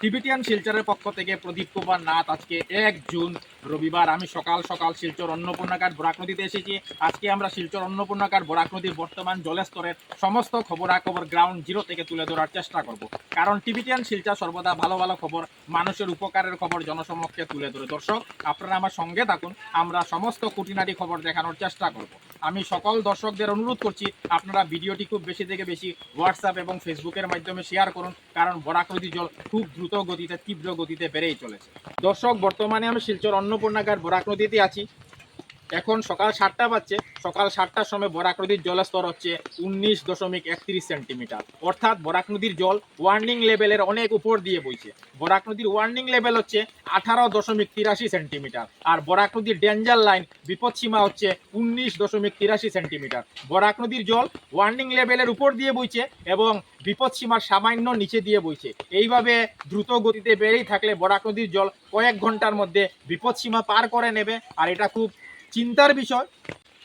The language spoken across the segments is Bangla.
টিবিটিয়ান শিলচরের পক্ষ থেকে প্রদীপ কুমার নাথ আজকে এক জুন, রবিবার। আমি সকাল সকাল শিলচর অন্নপূর্ণাকার বরাক নদীতে এসেছি। আজকে আমরা শিলচর অন্নপূর্ণাকার বরাক নদীর বর্তমান জলস্তরের সমস্ত খবরাখবর গ্রাউন্ড জিরো থেকে তুলে ধরার চেষ্টা করব। কারণ টিবিটিয়ান শিলচর সর্বদা ভালো ভালো খবর, মানুষের উপকারের খবর জনসমক্ষে তুলে ধরে। দর্শক, আপনারা আমার সঙ্গে থাকুন। আমরা সমস্ত খুঁটিনাটি খবর দেখানোর চেষ্টা করব। আমি সকল দর্শকদের অনুরোধ করছি, আপনারা ভিডিওটি খুব বেশি থেকে বেশি হোয়াটসঅ্যাপ এবং ফেসবুকের মাধ্যমে শেয়ার করুন, কারণ বরাক নদীর জল খুব দ্রুত গতিতে, তীব্র গতিতে বেড়েই চলেছে। দর্শক, বর্তমানে আমি শিলচর অন্নপূর্ণাগার বরাক নদীতে আছি। এখন সকাল সাতটা বাজছে, সকাল সাতটার সময় বরাক নদীর জলস্তর হচ্ছে উনিশ দশমিক একত্রিশ সেন্টিমিটার। অর্থাৎ বরাক নদীর জল ওয়ার্নিং লেভেলের অনেক উপর দিয়ে বইছে। বরাক নদীর ওয়ার্নিং লেভেল হচ্ছে আঠারো দশমিক তিরাশি সেন্টিমিটার আর বরাক নদীর ডেঞ্জার লাইন বিপদসীমা হচ্ছে উনিশ দশমিক তিরাশি সেন্টিমিটার। বরাক নদীর জল ওয়ার্নিং লেভেলের উপর দিয়ে বইছে এবং বিপদসীমার সামান্য নিচে দিয়ে বইছে। এইভাবে দ্রুত গতিতে বেড়েই থাকলে বরাক নদীর জল কয়েক ঘণ্টার মধ্যে বিপদসীমা পার করে নেবে আর এটা খুব চিন্তার বিষয়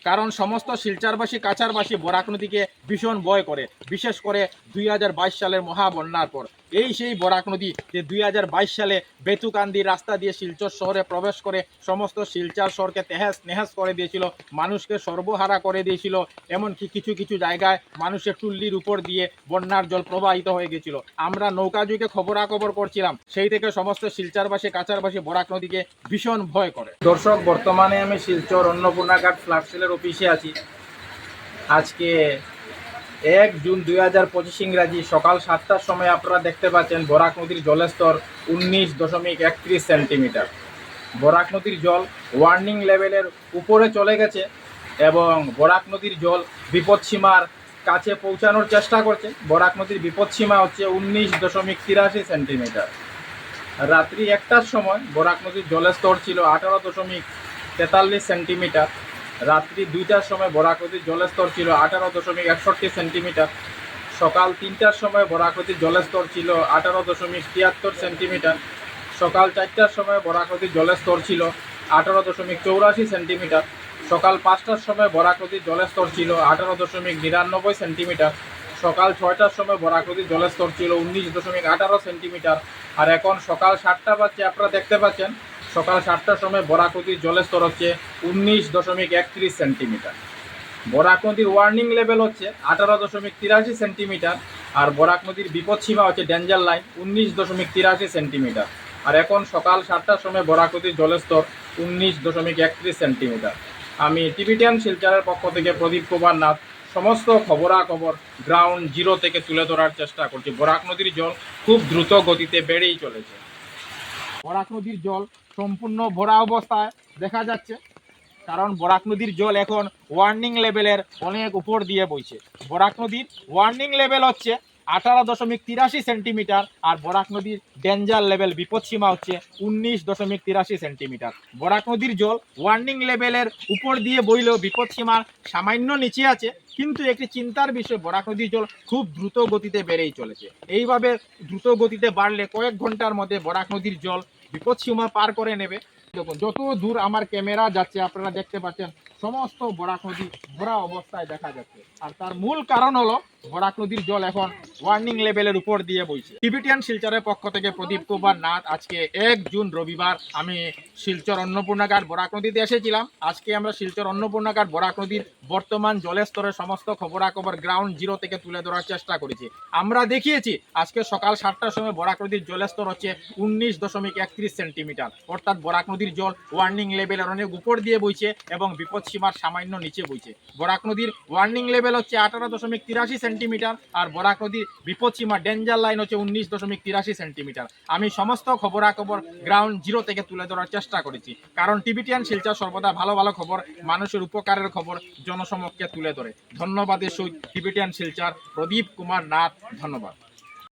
কারণ সমস্ত শিলচারবাসী কাছারবাসী বরাক নদীকে ভীষণ ভয় করে, বিশেষ করে দুই হাজার বাইশ সালের মহাবন্যার পর। এই সেই বরাক নদী যে দুই হাজার বাইশ সালে বেতুকান্দি রাস্তা দিয়ে শিলচর শহরে প্রবেশ করে সমস্ত শিলচর শহরকে তেহাস নেহাস করে দিয়েছিল, মানুষকে সর্বহারা করে দিয়েছিল, এমনকি কিছু কিছু জায়গায় মানুষের টুল্লির উপর দিয়ে বন্যার জল প্রবাহিত হয়ে গেছিল। আমরা নৌকা যুগে খবরাখবর করছিলাম, সেই থেকে সমস্ত শিলচারবাসী, কাছারবাসী বরাক নদীকে ভীষণ ভয় করে। দর্শক, বর্তমানে আমি শিলচর অন্নপূর্ণাঘাট ফ্ল্যাট সেলের অফিসে আছি। আজকে এক জুন দুই হাজার পঁচিশ ইংরাজি সকাল সাতটার সময় আপনারা দেখতে পাচ্ছেন বরাক নদীর জলস্তর উনিশ দশমিক একত্রিশ সেন্টিমিটার। বরাক নদীর জল ওয়ার্নিং লেভেলের উপরে চলে গেছে এবং বরাক নদীর জল বিপদসীমার কাছে পৌঁছানোর চেষ্টা করছে। বরাক নদীর বিপদসীমা হচ্ছে উনিশ দশমিক তিরাশি সেন্টিমিটার। রাত্রি একটার সময় বরাক নদীর জলের স্তর ছিল আঠারো দশমিক তেতাল্লিশ সেন্টিমিটার। রাত্রি দুইটার সময় বরাকতির জলস্তর ছিল আঠারো দশমিক একষট্টি সেন্টিমিটার। সকাল তিনটার সময় বরাকতির জলস্তর ছিল আঠারো দশমিক তিয়াত্তর সেন্টিমিটার। সকাল চারটার সময় বরাকতির জলস্তর ছিল আঠারো দশমিক চৌরাশি সেন্টিমিটার। সকাল পাঁচটার সময় বরাকতির নদীর জলের স্তর ছিল আঠারো দশমিক নিরানব্বই সেন্টিমিটার। সকাল ছয়টার সময় বরাকতির জলস্তর ছিল উনিশ দশমিক আঠারো সেন্টিমিটার। আর এখন সকাল সাতটা বাজছে, আপনারা দেখতে পাচ্ছেন সকাল সাতটার সময় বরাক নদীর জলের স্তর হচ্ছে উনিশ দশমিক একত্রিশ সেন্টিমিটার। বরাক নদীর ওয়ার্নিং লেভেল হচ্ছে আঠারো দশমিক তিরাশি সেন্টিমিটার আর বরাক নদীর বিপদসীমা হচ্ছে ডেঞ্জার লাইন উনিশ দশমিক তিরাশি সেন্টিমিটার। আর এখন সকাল সাতটার সময় বরাক নদীর জলের স্তর উনিশ দশমিক একত্রিশ সেন্টিমিটার। আমি টিভিটিয়ান শিলচারের পক্ষ থেকে প্রদীপ কুমার নাথ, সমস্ত খবরাখবর গ্রাউন্ড জিরো থেকে তুলে ধরার চেষ্টা করছি। বরাক নদীর জল খুব দ্রুত গতিতে বেড়েই চলেছে। বরাক নদীর জল সম্পূর্ণ ভরা অবস্থায় দেখা যাচ্ছে। কারণ বরাক নদীর জল এখন ওয়ার্নিং লেভেলের অনেক উপর দিয়ে বইছে। বরাক নদীর ওয়ার্নিং লেভেল হচ্ছে আঠারো দশমিক তিরাশি সেন্টিমিটার আর বরাক নদীর ডেঞ্জার লেভেল বিপদসীমা হচ্ছে উনিশ দশমিক তিরাশি সেন্টিমিটার। বরাক নদীর জল ওয়ার্নিং লেভেলের উপর দিয়ে বইলেও বিপদসীমার সামান্য নিচে আছে, কিন্তু একটি চিন্তার বিষয়, বরাক নদীর জল খুব দ্রুত গতিতে বেড়েই চলেছে। এইভাবে দ্রুত গতিতে বাড়লে কয়েক ঘণ্টার মধ্যে বরাক নদীর জল বিপদসীমা পার করে নেবে। দেখুন, যত দূর আমার ক্যামেরা যাচ্ছে, আপনারা দেখতে পাচ্ছেন সমস্ত বরাক নদী ভরা অবস্থায় দেখা যাচ্ছে। আর তার মূল কারণ হলো বরাক নদীর জল এখন ওয়ার্নিং লেভেলের উপর দিয়ে বইছে। টিবিটিয়ান শিলচরের পক্ষ থেকে প্রদীপ কুমার নাথ আজকে এক জুন রবিবার আমি শিলচর অন্নপূর্ণাঘাট বরাক নদীতে এসেছিলাম। আজকে আমরা শিলচর অন্নপূর্ণাঘাট বরাক নদীর বর্তমান জলের স্তরের সমস্ত খবরাখবর গ্রাউন্ড জিরো থেকে তুলে ধরার চেষ্টা করেছি। আমরা দেখিয়েছি, আজকে সকাল সাতটার সময় বরাক নদীর জলের স্তর হচ্ছে উনিশ দশমিক একত্রিশ সেন্টিমিটার। অর্থাৎ বরাক নদীর জল ওয়ার্নিং লেভেলের অনেক উপর দিয়ে বইছে এবং বিপদ সীমার সামান্য নিচে বইছে। বরাক নদীর ওয়ার্নিং লেভেল হচ্ছে আঠারো দশমিক তিরাশি সেন্টিমিটার আর বরাক নদীর বিপদ সীমা ডেঞ্জার লাইন হচ্ছে উনিশ দশমিক তিরাশি সেন্টিমিটার আমি সমস্ত খবরাখবর গ্রাউন্ড জিরো থেকে তুলে ধরার চেষ্টা করেছি। কারণ টিভিটিয়ান শিলচর সর্বদা ভালো ভালো খবর, মানুষের উপকারের খবর জনসমক্ষে তুলে ধরে। ধন্যবাদের সহিত টিভিটিয়ান শিলচর প্রদীপ কুমার নাথ, ধন্যবাদ।